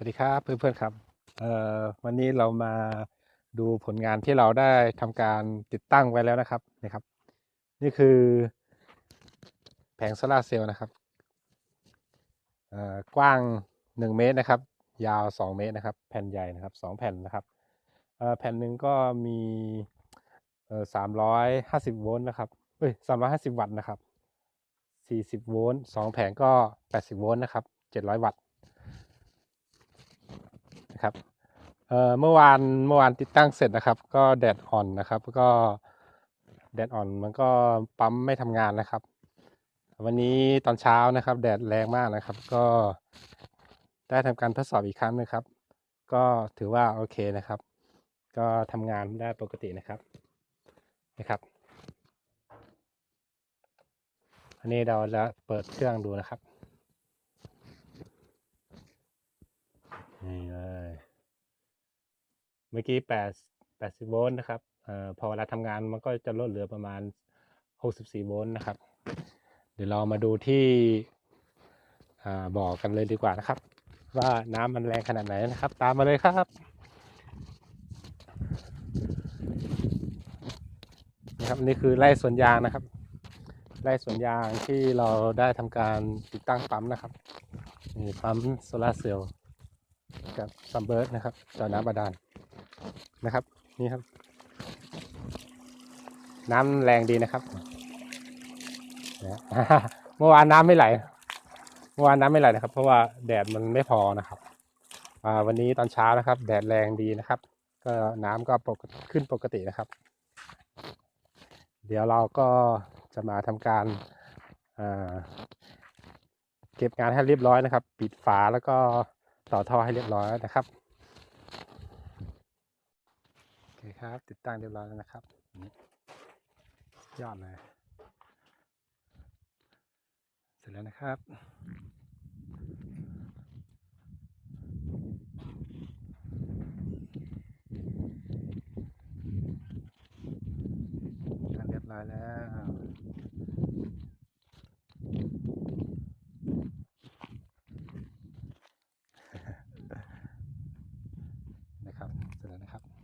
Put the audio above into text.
สวัสดีครับเพื่อนๆครับวันนี้เรามาดูผลงานที่เราได้ทำการติดตั้งไว้แล้วนะครับนี่ครับ นี่คือแผงโซลาร์เซลล์นะครับกว้าง 1 เมตรนะครับ ยาว 2 เมตรนะครับ แผ่นใหญ่นะครับ 2 แผ่นนะครับแผ่นหนึ่งก็มีเอ่อ350 โวลต์นะครับเอ้ย350 วัตต์นะครับ 40 โวลต์2แผงก็ 80 โวลต์นะครับ 700 วัตต์ นะครับเอ่อเมื่อวานเมื่อวานติดตั้งเสร็จนะครับ ก็แดดอ่อนนะครับก็แดดอ่อนมันก็ปั๊มไม่ทำงานนะครับ วันนี้ตอนเช้านะครับ แดดแรงมากนะครับ ก็ได้ทำการทดสอบอีกครั้งนะครับ ก็ถือว่าโอเคนะครับ ก็ทำงานได้ปกตินะครับนะครับอันนี้เราจะเปิดเครื่องดูนะครับ นี่เลย เมื่อกี้แปดแปดสิบโวลต์นะครับอพอเวลาทำงานมันก็จะลดเหลือประมาณหกสิบสี่โวลต์นะครับ เดี๋ยวเรามาดูที่บ่อกันเลยดีกว่านะครับ ว่าน้ำมันแรงขนาดไหนนะครับ ตามมาเลยครับนะครับนี่คือไร่สวนยางนะครับ ไร่สวนยางที่เราได้ทำการติดตั้งปั๊มนะครับนี่ปั๊มโซลาเซลล์กับซัมเบิร์ดนะครับต่อน้ำบาดาล นะครับ นี่ครับ น้ำแรงดีนะครับเมื่อวานน้ำไม่ไหลเมื่อวานน้ำไม่ไหลนะครับ เพราะว่าแดดมันไม่พอนะครับวันนี้ตอนเช้านะครับ แดดแรงดีนะครับ ก็น้ำก็ปกขึ้นปกตินะครับ เดี๋ยวเราก็จะมาทำการเก็บงานให้เรียบร้อยนะครับ ปิดฝาแล้วก็ต่อท่อให้เรียบร้อยนะครับ คครับ ติดตั้งเรียบร้อยแล้วนะครับนี่ยอดเลย เสร็จแล้วนะครับทำเรียบร้อยแล้วนะครับ เสร็จแล้วนะครับ